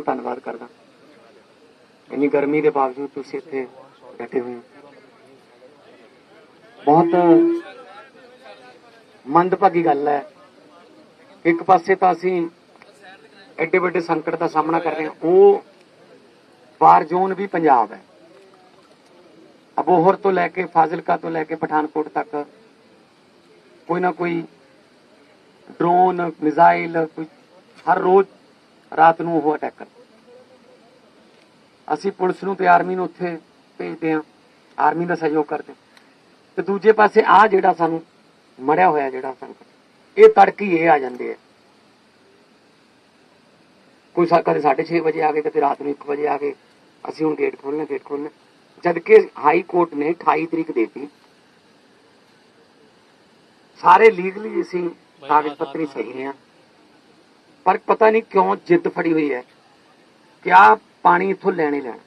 ਮੈਂ ਧੰਨਵਾਦ ਕਰਦਾ। ਇੰਨੀ ਗਰਮੀ ਦੇ ਬਾਵਜੂਦ ਤੁਸੀਂ ਇੱਥੇ ਬੈਠੇ ਹੋਏ ਹੋ। ਬਹੁਤ ਮੰਦਭਾਗੀ ਗੱਲ ਹੈ। ਇੱਕ ਪਾਸੇ ਤਾਂ ਅਸੀਂ ਐਡੇ ਵੱਡੇ ਸੰਕਟ ਦਾ ਸਾਹਮਣਾ ਕਰ ਰਹੇ ਹਾਂ। ਉਹ ਵਾਰ ਜ਼ੋਨ ਵੀ ਪੰਜਾਬ ਹੈ। ਅਬੋਹਰ ਤੋਂ ਲੈ ਕੇ ਫਾਜ਼ਿਲਕਾ ਤੋਂ ਲੈ ਕੇ ਪਠਾਨਕੋਟ ਤੱਕ ਕੋਈ ਨਾ ਕੋਈ ਡਰੋਨ, ਮਿਜ਼ਾਈਲ ਹਰ ਰੋਜ਼ ਰਾਤ ਨੂੰ ਉਹ ਅਟੈਕ ਕਰਦੇ। ਅਸੀਂ ਪੁਲਿਸ ਨੂੰ ਤੇ ਆਰਮੀ ਨੂੰ ਉੱਥੇ ਭੇਜਦੇ ਹਾਂ। ਆਰਮੀ ਦਾ ਸਹਿਯੋਗ ਕਰਦੇ ਤੇ ਦੂਜੇ ਪਾਸੇ ਆ ਜਿਹੜਾ ਸਾਨੂੰ ਮੜਿਆ ਹੋਇਆ ਜਿਹੜਾ ਸੰਕਟ ਇਹ ਤੜਕੀ ਇਹ ਆ ਜਾਂਦੇ ਆ। ਕੋਈ ਕਦੇ 6:30 ਵਜੇ ਆ ਗਏ ਕਦੇ ਰਾਤ ਨੂੰ 1 ਵਜੇ ਆ ਗਏ। ਅਸੀਂ ਹੁਣ ਗੇਟ ਖੋਲਣਾ ਗੇਟ ਖੋਲਣਾ ਜਦ ਕਿ ਹਾਈ ਕੋਰਟ ਨੇ 28 ਤਰੀਕ ਦੇਤੀ। ਸਾਰੇ ਲੀਗਲੀ ਅਸੀਂ ਕਾਗਜ਼ ਪੱਤਰੀ ਸਹੀ ਆ। ਪਰ ਪਤਾ ਨਹੀਂ ਕਿਉਂ ਜਿੱਦ ਫੜੀ ਹੋਈ ਹੈ ਕਿ ਆ ਪਾਣੀ ਇੱਥੋਂ ਲੈਣੇ ਲੈਣ।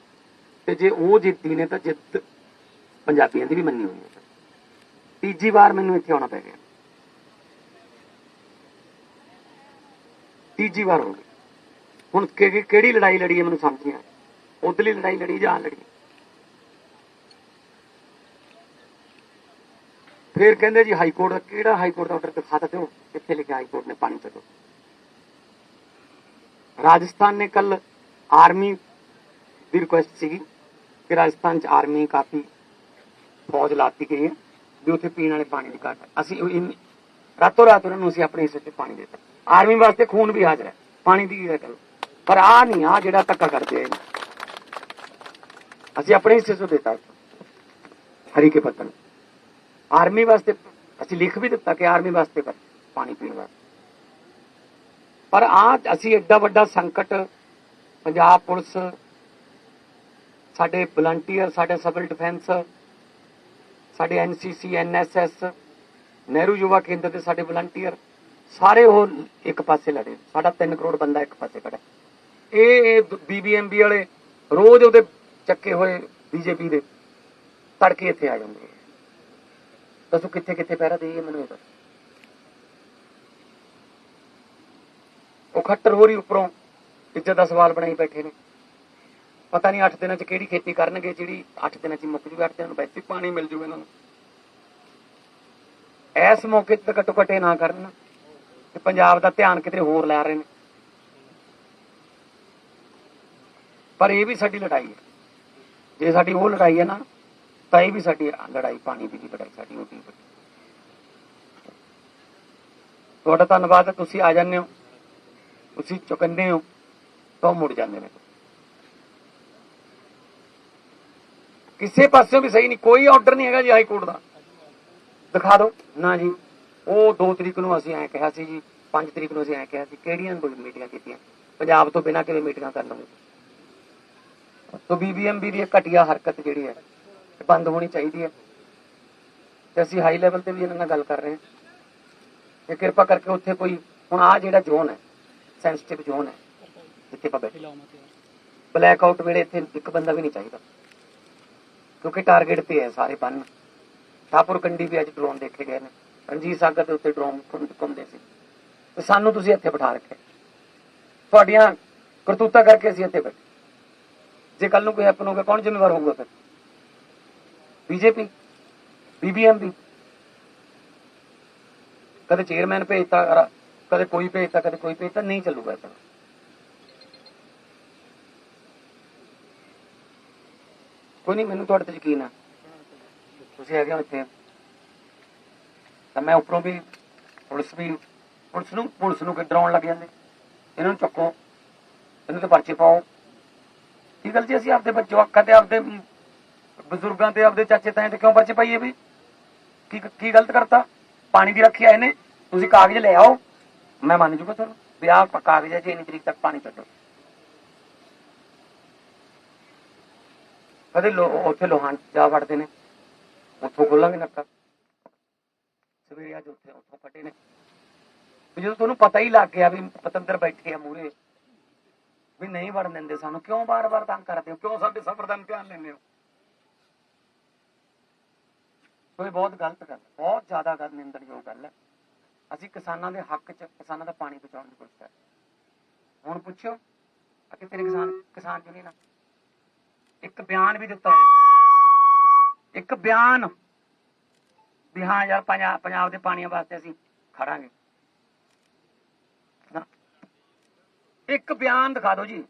ਤੇ ਜੇ ਉਹ ਜਿੱਤੀ ਨੇ ਤਾਂ ਜਿੱਦ ਪੰਜਾਬੀਆਂ ਦੀ ਵੀ ਮੰਨੀ ਹੋਈ ਹੈ। ਤੀਜੀ ਵਾਰ ਮੈਨੂੰ ਇੱਥੇ ਆਉਣਾ ਪੈ ਗਿਆ। ਤੀਜੀ ਵਾਰ ਹੋ ਗਈ। ਹੁਣ ਕਿਹੜੀ ਲੜਾਈ ਲੜੀ ਹੈ ਮੈਨੂੰ ਸਮਝ ਨਹੀਂ ਆਇਆ ਉਧਰਲੀ ਲੜਾਈ ਲੜੀ ਜਾਂ ਲੜੀ? ਫਿਰ ਕਹਿੰਦੇ ਜੀ ਹਾਈ ਕੋਰਟ ਦਾ ਕਿਹੜਾ ਹਾਈ ਕੋਰਟ ਦਾ ਆਰਡਰ ਦਿਖਾ ਦਿਓ। ਕਿੱਥੇ ਲਿਖਿਆ ਹਾਈ ਕੋਰਟ ਨੇ ਪਾਣੀ ਛੱਡੋ। ਰਾਜਸਥਾਨ ਨੇ ਕੱਲ ਆਰਮੀ ਦੀ ਰਿਕੁਐਸਟ ਸੀਗੀ ਕਿ ਰਾਜਸਥਾਨ ਚ ਆਰਮੀ ਕਾਫੀ ਫੌਜ ਲਾਤੀ ਗਈ ਹੈ, ਵੀ ਉੱਥੇ ਪੀਣ ਵਾਲੇ ਪਾਣੀ ਦੀ ਘਾਟ ਅਸੀਂ ਰਾਤੋਂ ਰਾਤ ਉਹਨਾਂ ਨੂੰ ਅਸੀਂ ਆਪਣੇ ਹਿੱਸੇ 'ਚ ਪਾਣੀ ਦੇ ਦਿੱਤਾ। ਆਰਮੀ ਵਾਸਤੇ ਖੂਨ ਵੀ ਹਾਜ਼ਰ ਹੈ। ਪਾਣੀ ਦੀ ਕੀ ਗੱਲ। ਪਰ ਆ ਨਹੀਂ ਆ ਜਿਹੜਾ ਧੱਕਾ ਕਰਦੇ ਆ ਅਸੀਂ ਆਪਣੇ ਹਿੱਸੇ 'ਚੋਂ ਦਿੱਤਾ ਹਰੀ ਕੇ ਪੱਤਨ ਆਰਮੀ ਵਾਸਤੇ ਅਸੀਂ ਲਿਖ ਵੀ ਦਿੱਤਾ ਕਿ ਆਰਮੀ ਵਾਸਤੇ ਪਰ ਪਾਣੀ ਪੀਣ ਵਾਸਤੇ। ਪਰ ਆ ਅਸੀਂ ਐਡਾ ਵੱਡਾ ਸੰਕਟ, ਪੰਜਾਬ ਪੁਲਿਸ, ਸਾਡੇ ਵਲੰਟੀਅਰ ਸਾਡੇ ਸਿਵਲ ਡਿਫੈਂਸ ਸਾਡੇ ਐਨਸੀਸੀ ਐਨਐਸਐਸ ਨਹਿਰੂ ਯੁਵਾ ਕੇਂਦਰ ਦੇ ਸਾਡੇ ਵਲੰਟੀਅਰ ਸਾਰੇ ਉਹ ਇੱਕ ਪਾਸੇ ਲੜੇ। ਸਾਡਾ 3 ਕਰੋੜ ਬੰਦਾ ਇੱਕ ਪਾਸੇ ਖੜਾ ਇਹ ਬੀਬੀਐਮਬੀ ਵਾਲੇ ਰੋਜ਼ ਉਹਦੇ ਚੱਕੇ ਹੋਏ ਬੀਜੇਪੀ ਦੇ ਤੜਕੇ ਇੱਥੇ ਆ ਜਾਂਦੇ ਦੱਸੋ ਕਿੱਥੇ ਕਿੱਥੇ ਪਹਿਰਾ ਦੇਈਏ ਮੈਨੂੰ ਇਹ ਦੱਸੋ। ਉਹ ਖੱਟਰ ਹੋ ਰਹੀ ਉੱਪਰੋਂ ਇੱਜ਼ਤ ਦਾ ਸਵਾਲ ਬਣਾਈ ਬੈਠੇ ਨੇ। ਪਤਾ ਨਹੀਂ 8 ਦਿਨਾਂ ਚ ਕਿਹੜੀ ਖੇਤੀ ਕਰਨਗੇ, ਜਿਹੜੀ 8 ਦਿਨਾਂ ਚ ਮੁੱਕ ਜੂਗਾ 8 ਦਿਨਾਂ ਨੂੰ ਵੈਸੇ ਪਾਣੀ ਮਿਲ ਜੂਗਾ ਇਹਨਾਂ ਨੂੰ। ਇਸ ਮੌਕੇ ਤੇ ਘੱਟੋ ਘੱਟ ਇਹ ਨਾ ਕਰਨ ਕਿ ਪੰਜਾਬ ਦਾ ਧਿਆਨ ਕਿਤੇ ਹੋਰ ਲੈ ਰਹੇ ਨੇ। ਪਰ ਇਹ ਵੀ ਸਾਡੀ ਲੜਾਈ ਹੈ। ਜੇ ਸਾਡੀ ਉਹ ਲੜਾਈ ਹੈ ਨਾ, ਤਾਂ ਇਹ ਵੀ ਸਾਡੀ ਲੜਾਈ, ਪਾਣੀ ਦੀ ਵੀ ਲੜਾਈ, ਸਾਡੀ ਉਹ ਵੀ ਤੁਹਾਡਾ ਧੰਨਵਾਦ, ਤੁਸੀਂ ਆ ਜਾਂਦੇ ਹੋ। ਤੁਸੀਂ ਚੁਕੰਨੇ ਹੋ ਤਾਂ ਮੁੜ ਜਾਂਦੇ ਨੇ ਕਿਸੇ ਪਾਸਿਓਂ ਵੀ ਸਹੀ ਨਹੀਂ ਕੋਈ ਆਰਡਰ ਨਹੀਂ ਹੈਗਾ ਜੀ ਹਾਈ ਕੋਰਟ ਦਾ ਦਿਖਾ ਦਿਓ ਨਾ ਜੀ ਉਹ 2 ਤਰੀਕ ਨੂੰ ਅਸੀਂ ਐਂ ਕਿਹਾ ਸੀ ਜੀ 5 ਤਰੀਕ ਨੂੰ ਅਸੀਂ ਐਂ ਕਿਹਾ ਸੀ ਕਿਹੜੀਆਂ ਕੋਈ ਮੀਟਿੰਗਾਂ ਕੀਤੀਆਂ ਪੰਜਾਬ ਤੋਂ ਬਿਨਾਂ ਕਿਵੇਂ ਮੀਟਿੰਗਾਂ ਕਰ ਲਵਾਂਗੇ ਤੋਂ ਬੀਬੀਐਮਬੀ ਦੀ ਇਹ ਘਟੀਆ ਹਰਕਤ ਜਿਹੜੀ ਹੈ ਇਹ ਬੰਦ ਹੋਣੀ ਚਾਹੀਦੀ ਹੈ ਤੇ ਅਸੀਂ ਹਾਈ ਲੈਵਲ ਤੇ ਵੀ ਇਹਨਾਂ ਨਾਲ ਗੱਲ ਕਰ ਰਹੇ ਹਾਂ ਕਿ ਕਿਰਪਾ ਕਰਕੇ ਉੱਥੇ ਕੋਈ ਹੁਣ ਆ ਜਿਹੜਾ ਜ਼ੋਨ ਹੈ ਸੈਂਸਿਟਿਵ ਜ਼ੋਨ ਹੈ। ਜਿੱਥੇ ਆਪਾਂ ਬੈਠੇ। ਬਲੈਕ ਆਊਟ ਵੇਲੇ ਇੱਥੇ ਇੱਕ ਬੰਦਾ ਵੀ ਨਹੀਂ ਚਾਹੀਦਾ। ਕਿਉਂਕਿ ਟਾਰਗੇਟ ਤੇ ਹੈ ਸਾਰੇ ਬੰਨ। ਠਾਪੁਰ ਕੰਡੀ ਵੀ ਅੱਜ ਡਰੋਨ ਦੇਖੇ ਗਏ ਨੇ। ਰਣਜੀਤ ਸਾਗਰ ਦੇ ਉੱਤੇ ਡਰੋਨ ਘੁੰਮਦੇ ਸੀ। ਤੇ ਸਾਨੂੰ ਤੁਸੀਂ ਇੱਥੇ ਬਿਠਾ ਰੱਖਿਆ। ਤੁਹਾਡੀਆਂ ਕਰਤੂਤਾਂ ਕਰਕੇ ਅਸੀਂ ਇੱਥੇ ਬੈਠੇ। ਜੇ ਕੱਲ ਨੂੰ ਕੋਈ ਹੈਪਨ ਹੋ ਗਿਆ ਕੌਣ ਜ਼ਿੰਮੇਵਾਰ ਹੋਊਗਾ ਫਿਰ? ਬੀਜੇਪੀ ਬੀਬੀਐਮਬੀ ਕਦੇ ਚੇਅਰਮੈਨ ਭੇਜਤਾ ਕਦੇ ਕੋਈ ਭੇਜਤਾ ਕਦੇ ਕੋਈ ਭੇਜਤਾ ਨਹੀਂ ਚੱਲੂਗਾ ਇਹ ਕੋਈ ਨਹੀਂ, ਮੈਨੂੰ ਤੁਹਾਡੇ ਤੇ ਯਕੀਨ ਆ। ਤੁਸੀਂ ਹੈਗੇ ਹੋ ਇੱਥੇ। ਤਾਂ ਮੈਂ ਉੱਪਰੋਂ ਵੀ ਪੁਲਿਸ ਵੀ, ਪੁਲਿਸ ਨੂੰ ਪੁਲਿਸ ਨੂੰ ਡਰਾਉਣ ਲੱਗ ਜਾਂਦੇ। ਇਹਨਾਂ ਨੂੰ ਚੱਕੋ। ਇਹਨਾਂ ਤੇ ਪਰਚੇ ਪਾਓ। ਕੀ ਗੱਲ ਜੀ, ਅਸੀਂ ਆਪਦੇ ਬੱਚੇ ਅੱਖਾਂ ਤੇ, ਆਪਦੇ ਬਜ਼ੁਰਗਾਂ ਤੇ, ਆਪਦੇ ਚਾਚੇ ਤਾਏ ਤੇ ਕਿਉਂ ਪਰਚੇ ਪਾਈਏ ਵੀ? ਕੀ ਕੀ ਗਲਤ ਕਰਤਾ? ਪਾਣੀ ਦੀ ਰੱਖਿਆ ਇਹਨੇ ਤੁਸੀਂ ਕਾਗਜ਼ ਲੈ ਆਓ। ਮੈਂ ਮੰਨ ਜੂਗਾ ਤੁਹਾਨੂੰ ਵੀ ਆਹ ਕਾਗਜ਼ ਹੈ ਜੀ ਇੰਨੀ ਤਰੀਕ ਤੱਕ ਪਾਣੀ ਛੱਡੋ ਕਦੇ ਲੋ ਉੱਥੇ ਲੋਹਾਨ ਜਾ ਵੜਦੇ ਨੇ, ਉੱਥੋਂ ਖੋਲਾਂਗੇ ਨੱਕਾ। ਸਵੇਰੇ ਅੱਜ ਉੱਥੇ ਉੱਥੋਂ ਕੱਢੇ ਨੇ। ਜਦੋਂ ਤੁਹਾਨੂੰ ਪਤਾ ਹੀ ਲੱਗ ਗਿਆ ਵੀ ਪਤੰਦਰ ਬੈਠੇ ਆ ਮੂਰੇ ਵੀ ਨਹੀਂ ਵੜਨ ਦਿੰਦੇ ਸਾਨੂੰ, ਕਿਉਂ ਬਾਰ-ਬਾਰ ਤੰਗ ਕਰਦੇ ਹੋ? ਕਿਉਂ ਸਾਡੇ ਸਫਰ ਦਾ ਇਮਤਿਹਾਨ ਲੈਂਦੇ ਹੋ? ਸੋ ਇਹ ਬਹੁਤ ਗਲਤ ਗੱਲ ਬਹੁਤ ਜ਼ਿਆਦਾ ਗੱਲ ਨਿੰਦਣਯੋਗ ਗੱਲ ਹੈ। ਅਸੀਂ ਕਿਸਾਨਾਂ ਦੇ ਹੱਕ 'ਚ ਕਿਸਾਨਾਂ ਦਾ ਪਾਣੀ ਬਚਾਉਣ ਦੀ ਕੋਸ਼ਿਸ਼ ਕਰ ਹੁਣ ਪੁੱਛਿਓ ਆ ਕਿਤੇ ਕਿਸਾਨ ਕਿਸਾਨ ਯੂਨੀਅਨ ਇੱਕ ਬਿਆਨ ਵੀ ਦਿੱਤਾ ਉਹਨੇ ਇੱਕ ਬਿਆਨ। ਵੀ ਹਾਂ ਯਾਰ ਪੰਜਾਬ ਦੇ ਪਾਣੀਆਂ ਵਾਸਤੇ ਅਸੀਂ ਖੜਾਂਗੇ। ਨਾ। ਇੱਕ ਬਿਆਨ ਦਿਖਾ ਦਿਓ ਜੀ।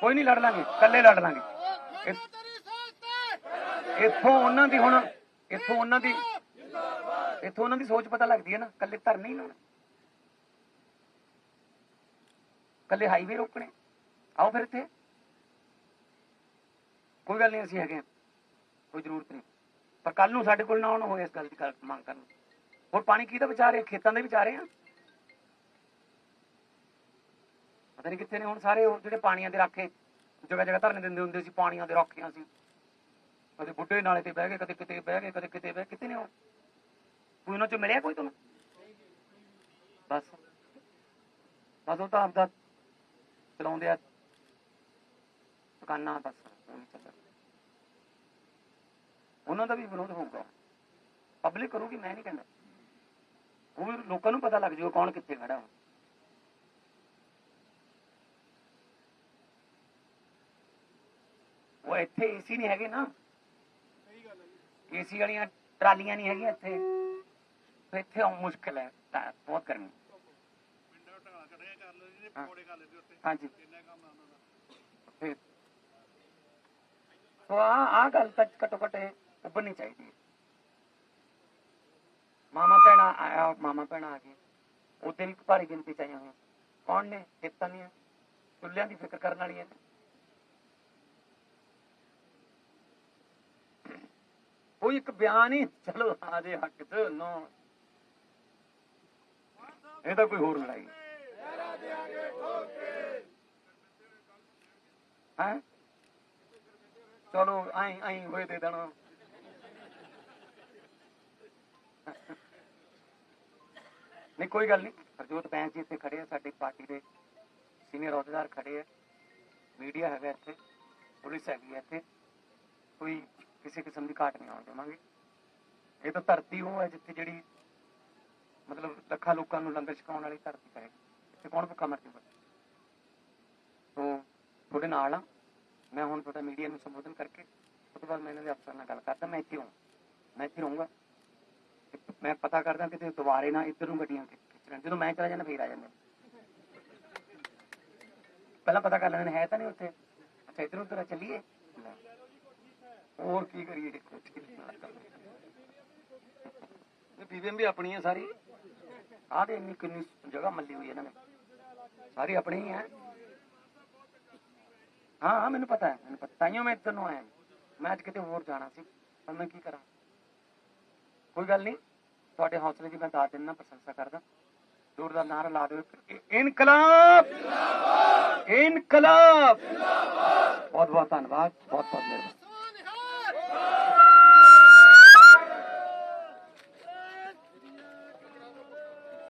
ਕੋਈ ਨਹੀਂ ਲੜ ਲਾਂਗੇ, ਇਕੱਲੇ ਲੜ ਲਾਂਗੇ। ਇੱਥੋਂ ਉਹਨਾਂ ਦੀ ਹੁਣ, ਇੱਥੋਂ ਉਹਨਾਂ ਦੀ, ਇੱਥੋਂ ਉਹਨਾਂ ਦੀ ਸੋਚ ਪਤਾ ਲੱਗਦੀ ਹੈ ਨਾ, ਇਕੱਲੇ ਧਰਨੇ ਨਹੀਂ ਲਾਉਣਾ ਇਕੱਲੇ ਹਾਈਵੇ ਰੋਕਣੇ। ਆਓ ਫਿਰ ਇੱਥੇ। ਕੋਈ ਗੱਲ ਨਹੀਂ, ਅਸੀਂ ਹੈਗੇ ਕੋਈ ਜ਼ਰੂਰਤ ਨਹੀਂ। ਪਰ ਕੱਲ ਨੂੰ ਸਾਡੇ ਕੋਲ ਨਾ ਆਉਣ ਹੋਏ ਇਸ ਗੱਲ ਦੀ ਮੰਗ ਕਰਨ। ਹੋਰ ਪਾਣੀ ਕਿਹਦਾ ਵਿਚਾਰੇ ਖੇਤਾਂ ਦੇ ਵਿਚਾਰੇ ਆ ਪਤਾ ਨਹੀਂ ਕਿੱਥੇ ਨੇ ਹੁਣ ਸਾਰੇ ਉਹ ਜਿਹੜੇ ਪਾਣੀਆਂ ਦੇ ਰਾਖੇ ਜਗ੍ਹਾ ਜਗ੍ਹਾ ਧਰਨੇ ਦਿੰਦੇ ਹੁੰਦੇ ਸੀ, ਪਾਣੀਆਂ ਦੇ ਰਾਖੀਆਂ ਸੀ। ਕਦੇ ਬੁੱਢੇ ਨਾਲੇ ਤੇ ਬਹਿ ਗਏ, ਕਦੇ ਕਿਤੇ ਬਹਿ ਗਏ, ਕਦੇ ਕਿਤੇ ਬਹਿ ਕਿਤੇ ਨੇ ਉਹ ਕੋਈ ਉਹਨਾਂ ਚ ਮਿਲਿਆ ਕੋਈ ਤੁਹਾਨੂੰ ਬਸ। ਬਸ ਉਹ ਤਾਂ ਆਪਦਾ ਚਲਾਉਂਦੇ ਆ। ਦੁਕਾਨਾਂ ਬਸ ਉਹਨਾਂ ਦਾ ਵੀ ਵਿਰੋਧ ਹੋਊਗਾ। ਪਬਲਿਕ ਕਰੂਗੀ, ਮੈਂ ਨਹੀਂ ਕਹਿੰਦਾ। ਉਹ ਵੀ ਲੋਕਾਂ ਨੂੰ ਪਤਾ ਲੱਗ ਜਾਊਗਾ ਕੌਣ ਕਿੱਥੇ ਖੜਾ ਹੈ ਉਹ ਇੱਥੇ ਏਸੀ ਨਹੀਂ ਹੈਗੇ ਨਾ। ਏਸੀ ਵਾਲੀਆਂ ਟਰਾਲੀਆਂ ਨਹੀਂ ਹੈਗੀਆਂ ਇੱਥੇ। ਤੇ ਇੱਥੇ ਉਹ ਮੁਸ਼ਕਲ ਹੈ, ਤਾਂ ਬਹੁਤ ਗਰਮੀ। ਹਾਂ। ਹਾਂਜੀ। ਫਿਰ ਸੋ ਆ ਆ ਗੱਲ ਤੱਕ ਘੱਟੋ ਘੱਟ ਇਹ ਉੱਭਰਨੀ ਚਾਹੀਦੀ ਹੈ। ਮਾਮਾ ਭੈਣਾ ਆਇਆ ਮਾਮਾ ਭੈਣਾ ਆ ਗਏ ਉਹਦੇ ਵੀ ਭਾਰੀ ਗਿਣਤੀ ਚ ਆਈਆਂ ਹੋਈਆਂ। ਕੌਣ ਨੇ? ਚੇਤਾ ਚੁੱਲ੍ਹਿਆਂ ਦੀ ਫਿਕਰ ਕਰਨ ਵਾਲੀਆਂ ਨੇ। ਕੋਈ ਇੱਕ ਬਿਆਨ ਹੀ ਚਲੋ, ਆ ਦੇ ਹੱਕ ਚ, ਨੋ। ਇਹ ਤਾਂ ਕੋਈ ਹੋਰ ਲੜਾਈ ਹੈ? ਚਲੋ ਆਈ ਆਈ ਹੋਏ ਦੇ ਦੇਣਾ। ਨਹੀਂ, ਕੋਈ ਗੱਲ ਨਹੀਂ। ਹਰਜੋਤ ਬੈਂਸ ਜੀ ਇੱਥੇ ਖੜੇ ਆ, ਸਾਡੀ ਪਾਰਟੀ ਦੇ ਸੀਨੀਅਰ ਅਹੁਦੇਦਾਰ ਖੜੇ ਆ। ਮੀਡੀਆ ਹੈਗਾ ਇੱਥੇ, ਪੁਲਿਸ ਹੈਗੀ ਹੈ ਇੱਥੇ। ਕੋਈ ਕਿਸੇ ਕਿਸਮ ਦੀ ਘਾਟ ਨਹੀਂ ਆਉਣ ਦੇਵਾਂਗੇ। ਇਹ ਤਾਂ ਧਰਤੀ ਉਹ ਹੈ ਜਿੱਥੇ ਜਿਹੜੀ ਮਤਲਬ ਲੱਖਾਂ ਲੋਕਾਂ ਨੂੰ ਲੰਗਰ ਛਕਾਉਣ ਵਾਲੀ ਧਰਤੀ ਹੈ ਇੱਥੇ ਕੌਣ ਭੁੱਖਾ ਮਰ ਜੂਗਾ ਸੋ ਤੁਹਾਡੇ ਨਾਲ ਆ ਮੈਂ ਹੁਣ ਤੁਹਾਡਾ ਮੀਡੀਆ ਨੂੰ ਸੰਬੋਧਨ ਕਰਕੇ ਉਸ ਤੋਂ ਬਾਅਦ ਮੈਂ ਇਹਨਾਂ ਦੇ ਅਫਸਰ ਨਾਲ ਗੱਲ ਕਰਦਾ। ਮੈਂ ਇੱਥੇ ਹਾਂ ਮੈਂ ਇੱਥੇ ਰਹੂੰਗਾ। ਮੈਂ ਪਤਾ ਕਰਦਾ ਕਿ ਦੁਬਾਰੇ ਨਾ ਇੱਧਰ ਨੂੰ ਗੱਡੀਆਂ ਖਿੱਚਣ ਜਦੋਂ ਮੈਂ ਚਲਾ ਜਾਂਦਾ, ਫੇਰ ਆ ਜਾਂਦੇ ਪਹਿਲਾਂ ਪਤਾ ਕਰ ਲੈਂਦੇ ਹੈ ਤਾਂ ਨਹੀਂ ਉੱਥੇ। ਅੱਛਾ, ਇੱਧਰ ਉੱਧਰ ਚੱਲੀਏ। ਹੋਰ ਕੀ ਕਰੀਏ? ਦੇਖੋ ਵੀ ਆਪਣੀ ਸਾਰੀ। ਆਹ ਤੇ ਇੰਨੀ ਕਿੰਨੀ ਜਗ੍ਹਾ ਮੱਲੀ ਹੋਈ ਇਹਨਾਂ ਨੇ। ਸਾਰੀ ਆਪਣੀ ਹੀ ਹੈ। ਹਾਂ ਹਾਂ, ਮੈਨੂੰ ਪਤਾ ਹੈ, ਮੈਨੂੰ ਪਤਾ। ਤਾਈਓ ਮੈਂ ਇੱਧਰ ਨੂੰ ਆਇਆ। ਮੈਂ ਅੱਜ ਕਿਤੇ ਹੋਰ ਜਾਣਾ ਸੀ, ਪਰ ਮੈਂ ਕੀ ਕਰਾਂ? ਕੋਈ ਗੱਲ ਨਹੀਂ ਤੁਹਾਡੇ ਹੌਸਲੇ ਦੀ ਮੈਂ ਦਾਤ ਦਿੰਦਾ, ਪ੍ਰਸ਼ੰਸਾ ਕਰਦਾ। ਜ਼ੋਰਦਾਰ ਨਾਰਾ ਲਾ ਦਿਓ। ਇ- ਇਨਕਲਾਬ! ਇਨਕਲਾਬ! ਬਹੁਤ ਬਹੁਤ ਧੰਨਵਾਦ ਬਹੁਤ ਬਹੁਤ ਮਿਹਰਬਾਨੀ।